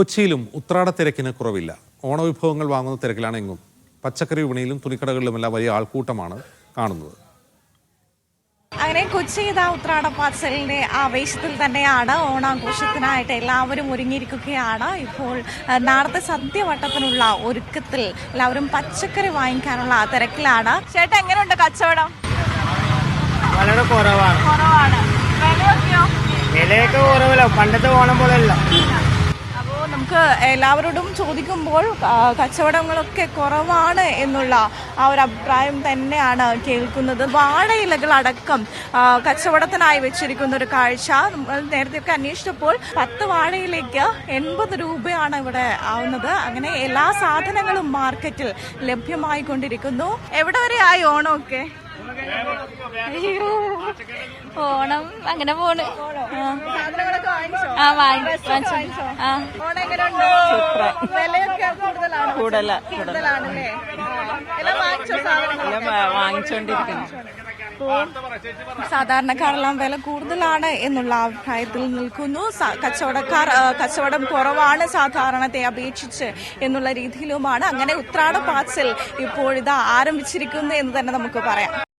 കൊച്ചിയിലും ഉത്രാട തിരക്കിന് കുറവില്ല. ഓണവിഭവങ്ങൾ വാങ്ങുന്ന തിരക്കിലാണ് എങ്ങും. പച്ചക്കറി വിപണിയിലും തുണിക്കടകളിലുമെല്ലാം വലിയ ആൾക്കൂട്ടമാണ് കാണുന്നത്. അങ്ങനെ കൊച്ചി ഇതാ ഉത്രാട പാർസലിന്റെ ആവേശത്തിൽ തന്നെയാണ് ഓണാഘോഷത്തിനായിട്ട് എല്ലാവരും ഒരുങ്ങിയിരിക്കുകയാണ്. ഇപ്പോൾ നാടത്തെ നാളത്തെ സദ്യവട്ടത്തിനുള്ള ഒരുക്കത്തിൽ എല്ലാവരും പച്ചക്കറി വാങ്ങിക്കാനുള്ള ആ തിരക്കിലാണ്. ചേട്ടൻ എങ്ങനെയുണ്ട് കച്ചവടം? വളരെ കുറവാണ്. കുറവാണ്. വിലയൊക്കെയോ? വിലയൊക്കെ കുറവില്ല. പണ്ടത്തെ ഓണം പോലെ അല്ല അപ്പോൾ നമുക്ക് എല്ലാവരോടും ചോദിക്കുമ്പോൾ കച്ചവടങ്ങളൊക്കെ കുറവാണ് എന്നുള്ള ആ ഒരു അഭിപ്രായം തന്നെയാണ് കേൾക്കുന്നത്. വാഴയിലകൾ അടക്കം കച്ചവടത്തിനായി വെച്ചിരിക്കുന്ന ഒരു കാഴ്ച നമ്മൾ നേരത്തെയൊക്കെ അന്വേഷിച്ചപ്പോൾ പത്ത് വാഴയിലേക്ക് എൺപത് രൂപയാണ് ഇവിടെ ആവുന്നത്. അങ്ങനെ എല്ലാ സാധനങ്ങളും മാർക്കറ്റിൽ ലഭ്യമായി കൊണ്ടിരിക്കുന്നു. എവിടെ വരെ ആയി ഓണമൊക്കെ? ഓണം അങ്ങനെ പോണ്. ആ വാങ്ങിച്ചു ആ. കൂടുതലാണ്. എല്ലാം വാങ്ങിച്ചോണ്ടിരിക്കുന്നു. സാധാരണക്കാരെല്ലാം വില കൂടുതലാണ് എന്നുള്ള അഭിപ്രായത്തിൽ നിൽക്കുന്നു. കച്ചവടക്കാർ കച്ചവടം കുറവാണ് സാധാരണത്തെ അപേക്ഷിച്ച് എന്നുള്ള രീതിയിലുമാണ്. അങ്ങനെ ഉത്രാട പാച്ചൽ ഇപ്പോഴിതാ ആരംഭിച്ചിരിക്കുന്നു എന്ന് തന്നെ നമുക്ക് പറയാം.